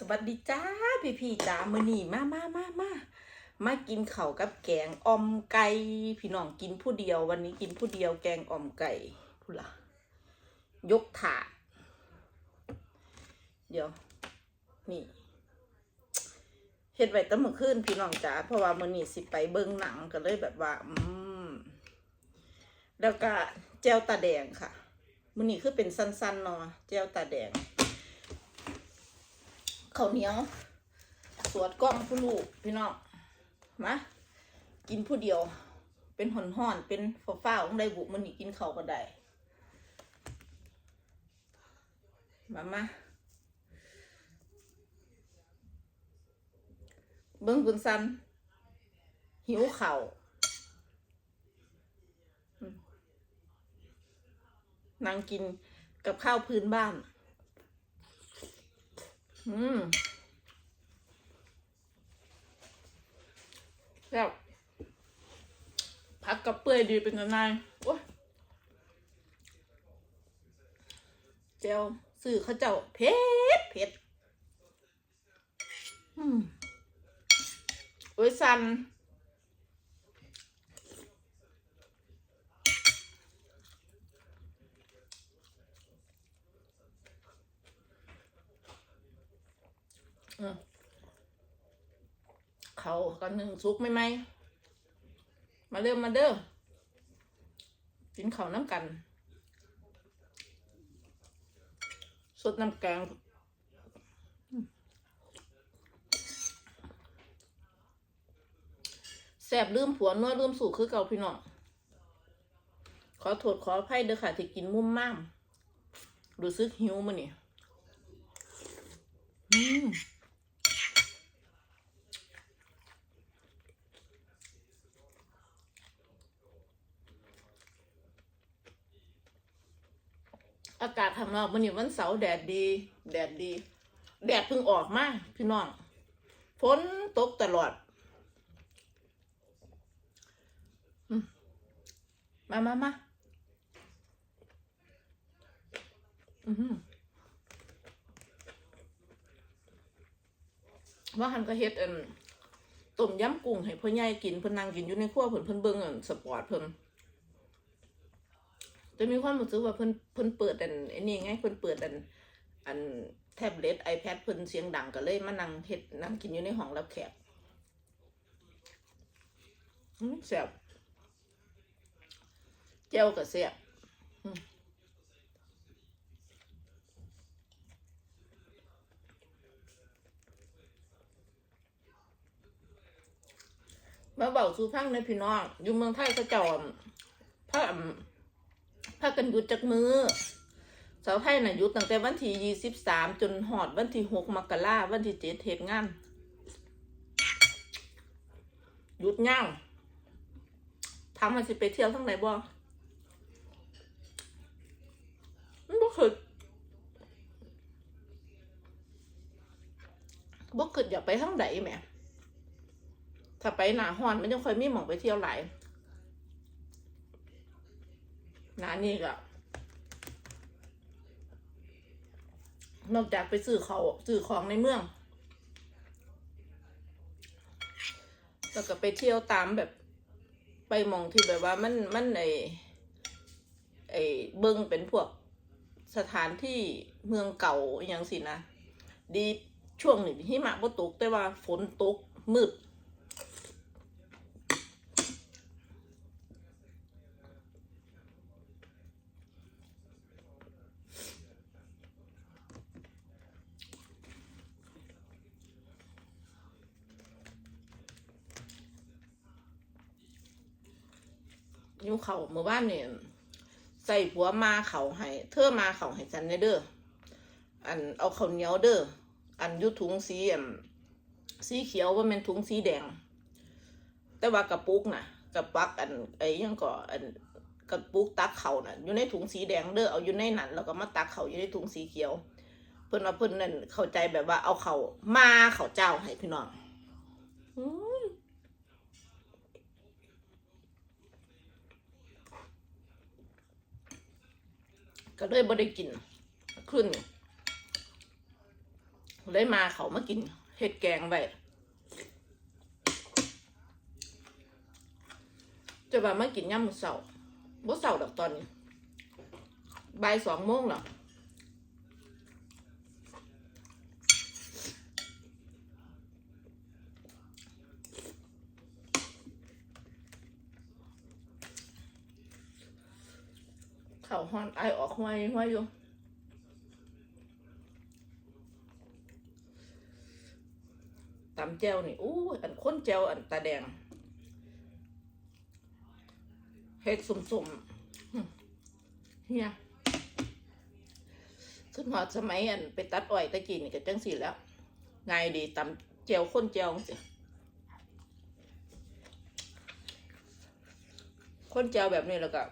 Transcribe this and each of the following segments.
สวัสดีจ้าพี่พี่จ้ามือนี้มามามามามากินเข้ากับแกงอ่อมไก่พี่น้องกินผู้เดียววันนี้กินผู้เดียวแกงอ่อมไก่พูดละยกถาดเดี๋ยว นี่เฮ็ดไว้ตั้งเมื่อคืนพี่น้องจ้าเพราะว่ามือนี้สิไปเบิ่งหนังก็เลยแบบว่า อืมแล้วก็แจ่วตาแดงค่ะมือนี้คือเป็นสั้นๆเนาะแจ่วตาแดง ข้าวเหนียว สวดกล้องผู้ลูกพี่น้องมากินผู้เดียว เป็นห่อนห่อนเป็นฟ้าๆของได้บุมันนี่กินเข้าก็ได้มามาเบิ้งบุญซันหิวเข่าวนั่งกินกับข้าวพื้นบ้าน อืมแล้วผักกับเปื่อยดีเป็นยังไงโอ้เจียวสื่อเขาเจ้าเผ็ดเผ็ดอืมโอ้ยสัน เขากันหนึ่งซุกไหมไหม มาเริ่มมาเด้อกินข้าวน้ำกัน สดน้ำแกงแสบลืมผัวนัวลืมสู่คือเก่าพี่น้องขอโทษขออภัยเด้อค่ะ ที่กินมุ่มม่ามรู้สึกหิวมันนี่อืม อากาศข้างนอกวันนี้วันเสาร์แดดดี แดดดี แดดเพิ่งออกมาพี่น้องฝนตกตลอด มามามาว่าหันก็เฮ็ดอันต้มยำกุ้งให้พ่อใหญ่กินเพิ่นนั่งกินอยู่ในครัวเพิ่นเพิ่นเบิ่งอันสปอร์ตเพิ่น จะมีความรู้สึกว่าเพิ่นเพิ่นเปิดอันไอ้นี่ไงเพิ่นเปิดอันอันแท็บเล็ต iPad เพิ่นเสียงดังก็เลยมานั่งเฮ็ดนั่งกินอยู่ในห้องรับแขกอืมแซ่บแจ่วก็แซ่บมมาเบาสู่พังในพี่น้อง อยู่เมืองไทยก็เจ้าอั่นพระอั่น พากันหยุดจากมือสาวไทยน่ะหยุดตั้งแต่วันที่ยี่สิบสามจนหอดวันที่หกมกราวันที่เจ็ดเหตุงานหยุดย่าทำมันสิไปเที่ยวทั้งไหนบ่มันบ่เคยบ่คยอยากไปทั้งไหนแหมถ้าไปหนาฮอนมันยังค่อยมีหมองไปเที่ยวหลาย หนานี่ก็นอกจากไปซื้อเขาซื้อของในเมือง แล้วก็ไปเที่ยวตามแบบไปมองที่แบบว่ามันมันไอไอเบิ้งเป็นพวกสถานที่เมืองเก่าอย่างสินะ ดีช่วงนี้หิมะบ่ตกแต่ว่าฝนตกมืด นิ้วเขาเมื่อวานเนี่ยใส่ผัวมาเขาให้เธอมาเขาให้ฉันเด้ออันเอาข้าวเหนียวเด้ออันอยุถุงสีอันสีเขียวว่าเป็นถุงสีแดง แต่ว่ากระปุกน่ะกระปักอันไอ้ยังก็อันกระปุกตักเขาน่ะ อยู่ในถุงสีแดงเด้อเอาอยู่ในนั้นแล้วก็มาตักเขาอยู่ในถุงสีเขียว เพิ่อนว่าเพิ่อนนั่นเข้าใจแบบว่าเอาเขามาเขาเจ้าให้พี่น้อง ก็เลยบ่ได้กินขึ้นเลยมาเขามากินเห็ดแกงไว้จะว่ามากินย่ำมือเสาร์บ่เสาร์ดอกตอนนี้บ่ายสองโมงหรอ หอนไอออกห้วยห้วยอยู่ตำแจวนี่อู้อันข้นแจวอันตาแดงเฮ็ดสุ่มๆเฮียขึ้นหอดสมัยอันไปตัดอ้อยตะกี้นี่ก็จังสีแล้วง่ายดีตำแจวข้นแจวสิข้นแจวแบบนี้แล้วก็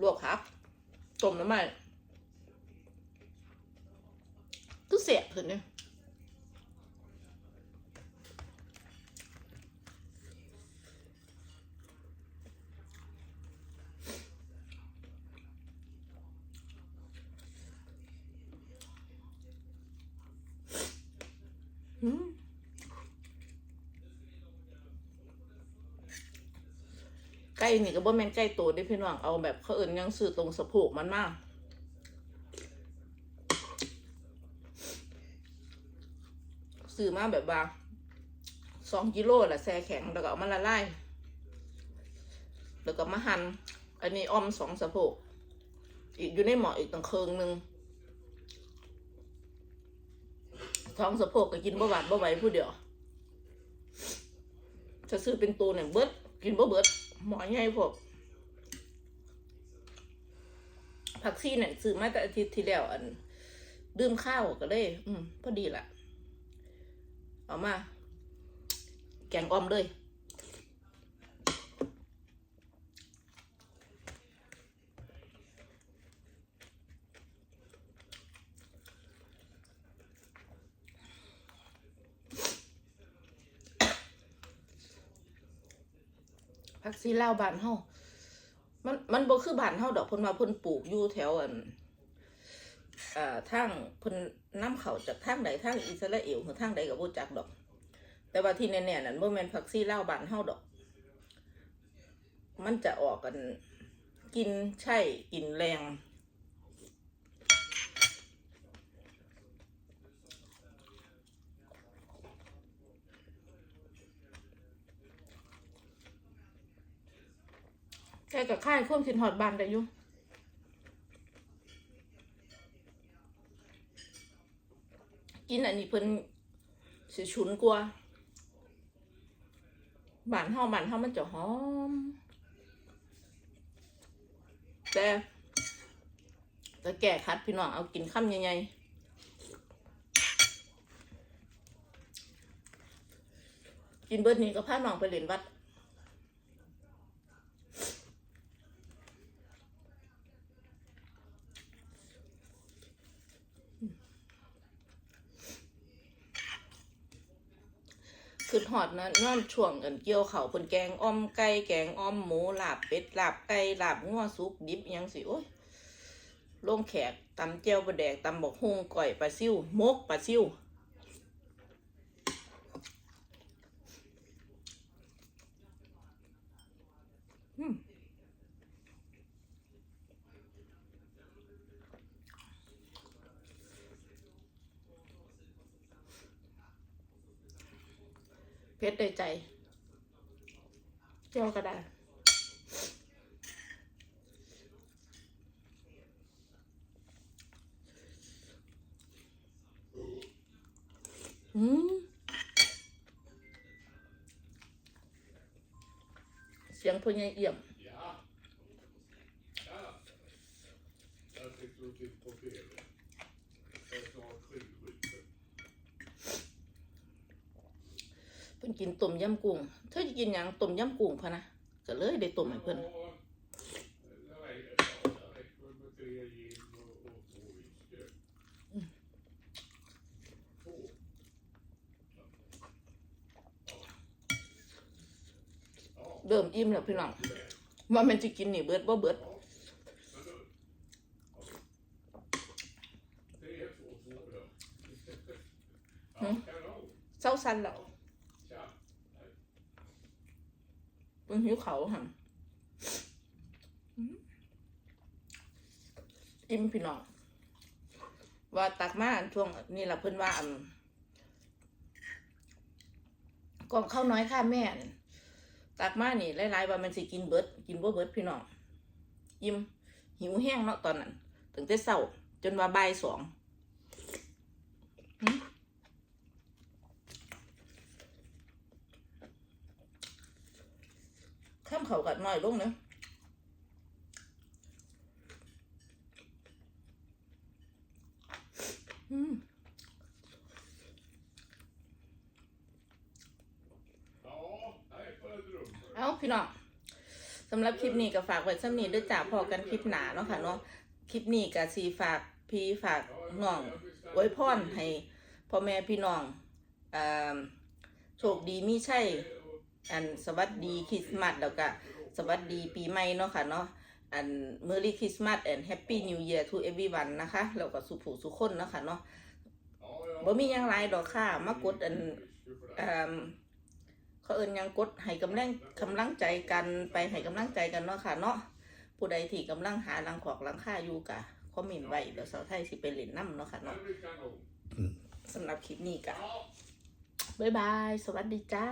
ลวกผักต้มน้ำมันก็เสียบเพิ่นเนี่ย อืม ไก่นี่ก็บ่แม่นไก่โตเด้พี่น้องเอาแบบเขาเอิ่นยังซื้อตรงสะโพกมันมาซื้อมาแบบว่าสองกิโลแหละแช่แข็งแล้วก็เอามาละลายแล้วก็มาหัน่นอันนี้อ้อมสองสะโพกอีกอยู่ในหม้ออีกตั้งเคืองหนึงท้องสะโพกก็กินบ่หวานบ่ไหวผู้เดียวถ้าซื้อเป็นตัวเนี่ยเบิดกินบ่เบิด หมอใหญ่พวกผักซี่เนี่ยซื้อมาแต่อาทิตย์ที่แล้วอันดื่มข้าวก็เลย อืมพอดีละเอามา แกงอ้อมเลย ผักซีลาวบ้านเฮามันมันบ่คือบ้านเฮาดอกเพิ่นว่าเพิ่นปลูกอยู่แถวอันเอ่อทางเพิ่นนำเข้าจากทางใดทางอิสราเอลหรือทางใดก็บ่จักดอก แต่ว่าที่แน่ๆนั่นบ่แม่นผักซีลาวบ้านเฮาดอก มันจะออกกันกินใช่กินแรง แกับค่ายควมสินหอดบานได้อยู่กินอันนี้เพิ่นสิฉุนกว่าบานเฮาบานเฮามันจะหอม แต่แต่แก่คัดพี่น้องเอากินข้ามใหญ่ๆกินเบิดนี้ก็พาน้องไปเล่นวัด คือหอดนะนั่นช่วงกันเกี่ยวเขาวเพิ่นแกงอ้อมไก่แกงอ้อมหมูลาบเป็ดลาบไก่ลาบงัวซุปดิบยังสิโอ้ยลงแขกตำเจียวบะแดกตำบอกฮงก่อยปลาซิ่วมกปลาซิ่ว ชรได้ใจเจียวก็ได้อืมเสียงพญายเอี่ยม พิ่นกินต้มยำกุ้งเธอจะกินหยังต้มยำกุ้งพะนะก็เลยได้ต้มให้เพิ่นเริ่มอิ่มแล้วพี่น้องว่ามันจะกินนี่เบิดบ่เบิด Tre, två, två, ja. kanon. เศร้าสันแล้ว Tja. เขาวหั่นอืมอิ่มพี่น้องว่าตักมาช่วงนี่ละเพิ่นว่าอันกองข้าวน้อยค่าแม่ตักมานี่หลายๆว่ามันสิกินเบิดกินบ่เบิดพี่น้องอิ่มหิวแห้งเนาะตอนนั้นถึงแต่เช้าจนว่าบ่ายสองหึข้าม เขากัดน้อยลงเนาะอืมเอาพี่น้องสำหรับคลิปนี้ก็ฝากไว้สำนี้ด้วยจ้าพอกันคลิปหนาเนาะค่ะเนาะคลิปนี้ก็สีฝากพี่ฝากน้องไว้พรให้พ่อแม่พี่น้องอโชคดีมีชัย อันสวัสดีคริสต์มาสแล้วก็สวัสดีปีใหม่เนาะค่ะเนาะอัน Merry Christmas and Happy New Year to everyone นะคะแล้วก็สุขผู้สุขคนเนาะค่ะเนาะ Ja, ja. บ่มีหยังหลายดอกค่ะ มากดอัน Risk för det. อ่าเขาเอินหยังกดให้กำลังกำลังใจกันไปให้กำลังใจกันเนาะค่ะเนาะผู้ใดที่กำลังหารังขอกรังค่าอยู่กะคอมเมนต์ไว้เดี๋ยวสาวไทยสิไปเล่นน้ำเนาะค่ะ Det เนาะ blir kanon. สำหรับคลิปนี้กะ Ja. บ๊ายบาย สวัสดีจ้า